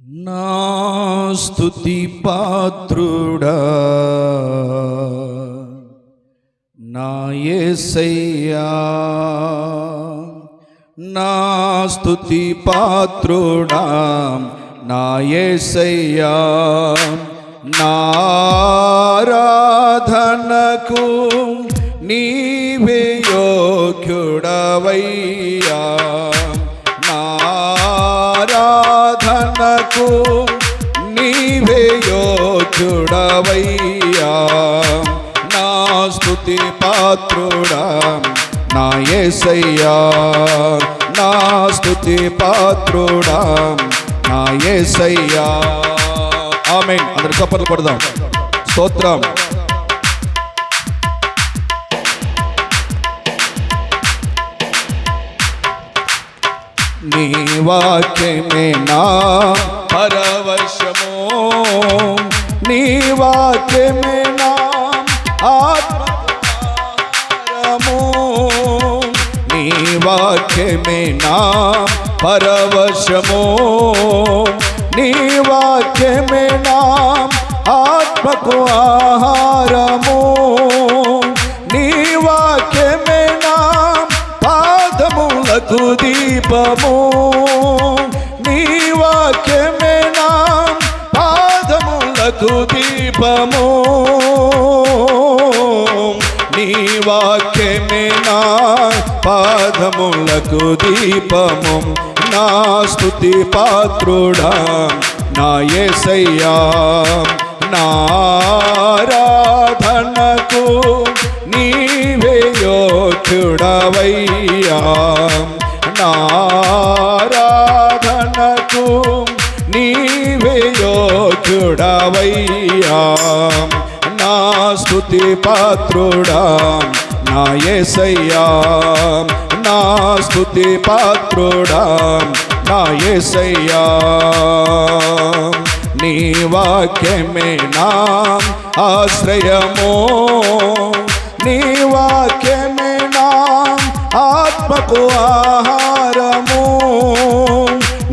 నా స్తుతి పాత్రుడా నా యేసయ్యా నా స్తుతి పాత్రుడా నా యేసయ్యా నారాధనకు నీవే నారాధనకు నీవే యోచుడవయ్యా. నా స్థుతి పాత్రుడా నా యేసయ్యా నా స్థుతి పాత్రుడా నా యేసయ్యా ఆమె అందరు చప్పట్లు కొడదాం. స్తోత్రం. నీ వాక్యమే నా పరవశము నీ వాక్యమే నా ఆత్మము నీ దీపము నీ వాక్యమే నా పాదములకు దీపము. నీ వాక్యమే నా పాదములకు దీపము. నా స్థుతి పాత్రుడా నా యేసయ్యా నారాధనకు నీవే యోగ్యుడవయ్యా. పాత్రుడవయ్యా. నా స్థుతి పాత్రుడా నా యేసయ్యా నా స్థుతి పాత్రుడా నా యేసయ్యా నీ వాక్యమే నా ఆశ్రయము. నీ వాక్యమే నా ఆత్మకు ఆహారము.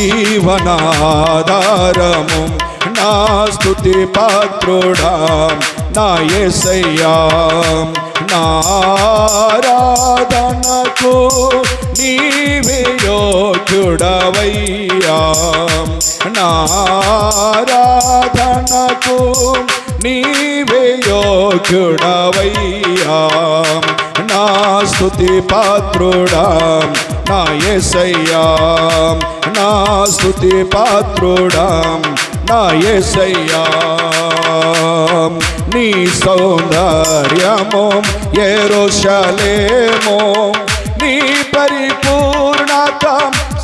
జీవనాధారము. నా స్థుతి పాత్రుడా నా ఎసయ్యా నారాధనకు నీవే యోగ్యుడవయ్యా. నారాధనకు నీవే యోగ్యుడవయ్యా. నా స్థుతి పాత్రుడా నా యేసయ్యా నా స్థుతి పాత్రుడాం నా యేసయ్యా నీ సౌందర్యము ఎరుషలేము నీ పరిపూర్ణత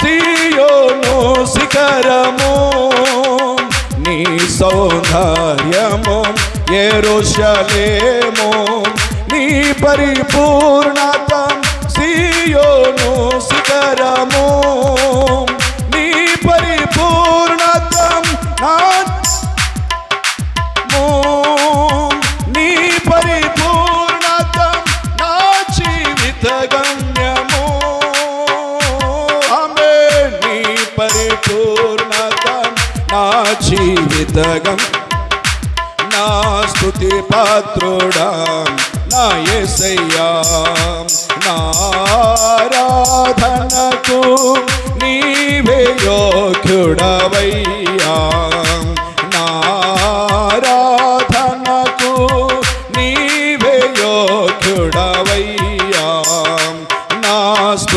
సియోను శిఖరము. నీ సౌందర్యము ఎరుషలేము నీ పరిపూర్ణత సియోను శిఖరము నీ పరిపూర్ణతం నా నీ పరిపూర్ణతం నా జీవిత గమ్యము. ఆమె నీ పరిపూర్ణతం నా జీవిత గమ్యం నా స్థుతి పాత్రుడా నా ఎసయ్యా నా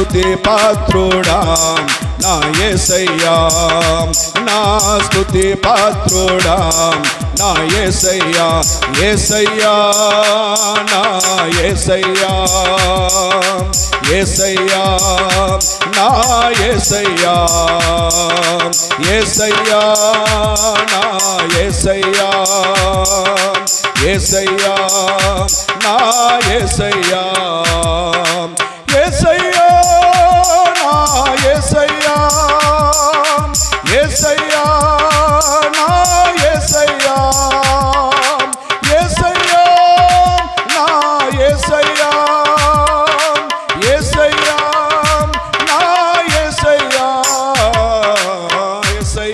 స్థుతి పాత్రుడా నా ఏసయ్యా నా స్థుతి పాత్రుడా నా ఏసయ్యా ఏసయ్యా నా ఏసయ్యా ఏసయ్యా నా ఏసయ్యా ఏసయ్యా నా ఏసయ్యా ఏసయ్యా నా ఏసయ్యా.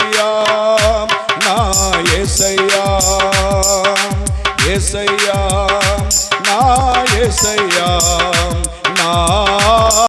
Hallelujah.